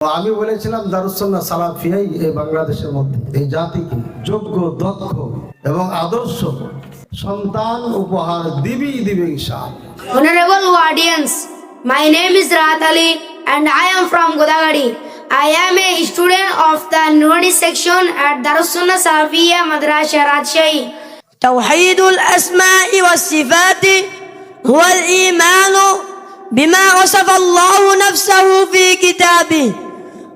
তো আমি বলেছিলাম দারুসন্না সালাফিয়াই এই বাংলাদেশের মধ্যে এই জাতিকে যোগ্য দক্ষ এবং আদর্শ সন্তান উপহার দিবি দিবে ইনশাআল্লাহ Honorable audience, my name is Rahat Ali and I am from Godagadi. I am a student of the Nurani section at Darussunnah Salafiyya Madrasa Rajshahi. توحيد الأسماء والصفات هو الإيمان بما وصف الله نفسه في كتابه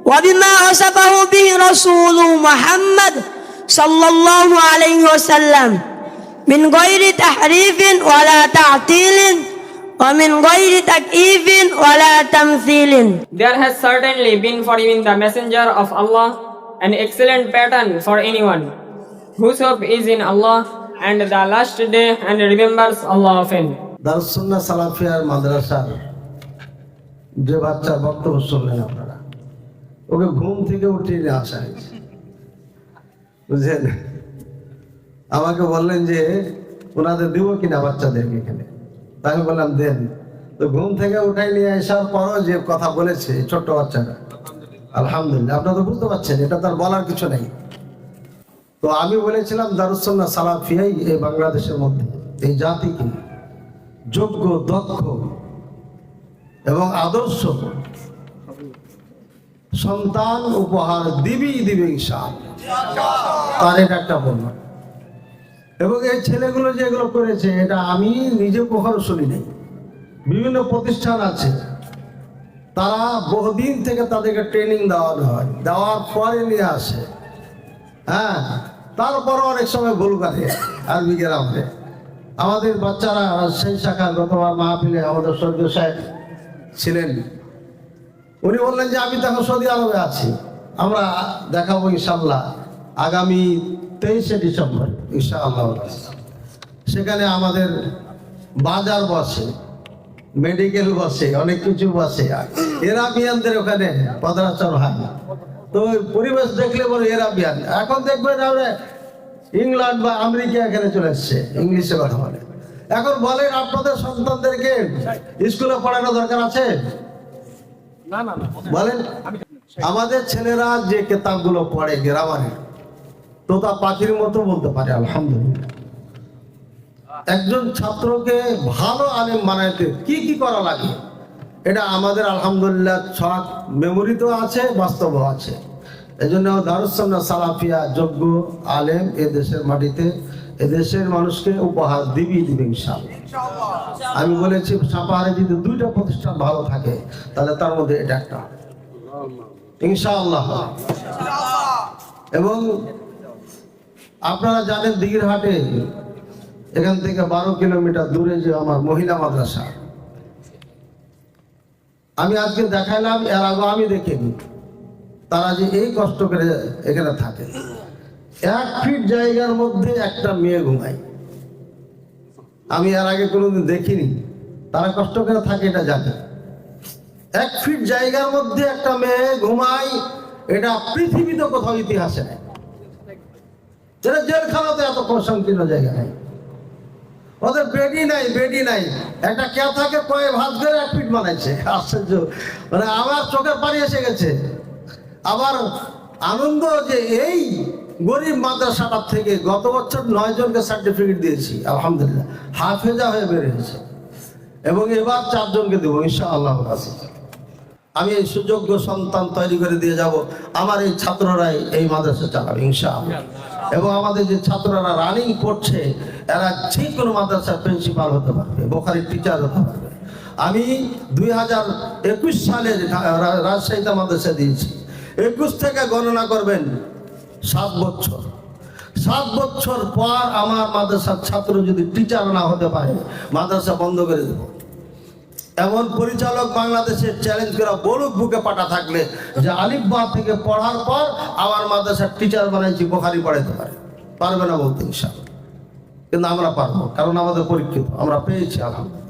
وبما وصفه به رسول محمد صلى الله عليه وسلم من غير تحريف ولا تعطيل ومن غير تكييف ولا تمثيل There has certainly been for even the messenger of Allah an excellent pattern for anyone whose hope is in Allah and the last day and remembers Allah often. Darussunnah সালাফিয়ার মাদ্রাসার যে বাচ্চার বক্তব্য শুনলেন আপনারা ওকে ঘুম থেকে উঠিয়ে নিয়ে আসা হয়েছে। বুঝলেন? আমাকে বললেন যে, ওনাদের দিব কিনা বাচ্চাদেরকে এখানে? আমি বললাম, দেন। তো ঘুম থেকে উঠাই নিয়ে আসার পরও যে কথা বলেছে ছোট্ট বাচ্চাটা, আলহামদুলিল্লাহ, আপনারা তো বুঝতে পারছেন, এটা তার বলার কিছু নেই। তো আমি বলেছিলাম দারুসন্না সালাফিয়াই এই বাংলাদেশের মধ্যে, এই জাতিকে যোগ্য, দক্ষ এবং আদর্শ সন্তান উপহার দিবি, দিবে ইনশাআল্লাহ। তার এটা একটা বলল এবং এই ছেলেগুলো যেগুলো করেছে, এটা আমি নিজে কখনো শুনি নাই। বিভিন্ন প্রতিষ্ঠান আছে। তারা বহুদিন থেকে তাদেরকে ট্রেনিং দেওয়ানো হয়। দেওয়ার পরে নিয়ে আসে। হ্যাঁ তারপর অনেক সময় ভুল করে। আরবি গ্রামে আমাদের বাচ্চারা সেই শাখা গতবার মাহফিলে আমাদের সৈদ্য সাহেব ছিলেন। উনি বললেন যে, আমি তখন সৌদি আরবে আছি। আমরা দেখাবো ইনশাল্লাহ আগামী তেইশে ডিসেম্বর, ইনশাআল্লাহ সেখানে আমাদের বাজার বসে, মেডিকেল বসে, অনেক কিছু বসে। এরাবিয়ানদের ওখানে পদরাচর হয় তো পরিবেশ দেখলে বলে এরাবিয়ান। এখন দেখবেন আমরা ইংল্যান্ড বা আমেরিকা এখানে চলে এসছে, ইংলিশে কথা বলে। এখন বলেন আপনাদের সন্তানদেরকে স্কুলে পড়ানো দরকার আছে? বলেন আমাদের ছেলেরা যে কেতাবগুলো পড়ে গ্রামারের তোতা পাখির মতো বলতে পারে আলহামদুলিল্লাহ। একজন ছাত্রকে ভালো আলেম বানাইতে কি কি করা লাগে? এটা আমাদের আলহামদুলিল্লাহ ছক মেমোরিতেও আছে বাস্তব আছে। এই জন্য দারুসান্না সালাফিয়া যোগ্য আলেম এ দেশের মাটিতে এ দেশের মানুষকে উপহার দিবি দিবে ইনশাআল্লাহ। আমি বলেছি সাপাহারে যদি দুইটা প্রতিষ্ঠান ভালো থাকে, তাহলে তার মধ্যে এটা একটা। ইনশাআল্লাহ। এবং আপনারা জানেন দিঘিরহাটে, এখান থেকে বারো কিলোমিটার দূরে যে আমার মহিলা মাদ্রাসা। আমি আজকে দেখাইলাম, এর আগে আমি দেখিনি। তারা যে এই কষ্ট করে এখানে থাকে। এক ফিট জায়গার মধ্যে একটা মেয়ে ঘুমায়। আমি এর আগে কোনোদিন দেখিনি। তারা কষ্ট করে থাকে এটা জানে। এক ফিট জায়গার মধ্যে একটা মেয়ে ঘুমায়, এটা পৃথিবীতে কোথাও ইতিহাসে নেই। যেটা জেলখানাতে এত সংকীর্ণ জায়গা নেই। ওদের বেডি নাই বেডি নাই। একটা কে থাকে কয়ে ভাত করে এক ফিট বানাইছে। আশ্চর্য। মানে আমার চোখে পানি এসে গেছে। আবার আনন্দ যে এই গরিব মাদ্রাসাটার থেকে গত বছর নয় জনকে সার্টিফিকেট দিয়েছি, আলহামদুলিল্লাহ। হাফেজা হয়ে বেরিয়েছে এবং এবার চারজনকে দেবো ঈশা ইনশাআল্লাহ। আমি এই সুযোগ্য সন্তান তৈরি করে দিয়ে যাব। আমার এই ছাত্ররাই এই মাদ্রাসা চালাবে, ইনশাআল্লাহ। এবং আমাদের যে ছাত্ররা রানিং করছে, এরা যে কোনো মাদ্রাসার প্রিন্সিপাল হতে পারবে, বোখারির টিচার হতে পারবে। আমি দুই হাজার একুশ সালে রা- রাজশাহীতে মাদ্রাসা দিয়েছি। একুশ থেকে গণনা করবেন সাত বছর। সাত বছর পর আমার মাদ্রাসার ছাত্র যদি টিচার না হতে পারে, মাদ্রাসা বন্ধ করে দেবো। এমন পরিচালক বাংলাদেশের চ্যালেঞ্জ করা বলুক বুকে পাটা থাকলে যে আলিফ বা থেকে পড়ার পর আমার মাদ্রাসার টিচার বানাইছি বোখারি পড়াইতে পারে। পারবে না বলতে ইনশাআল্লাহ। কিন্তু আমরা পারব, কারণ আমাদের পরীক্ষিত, আমরা পেয়েছি, আলহামদুলিল্লাহ।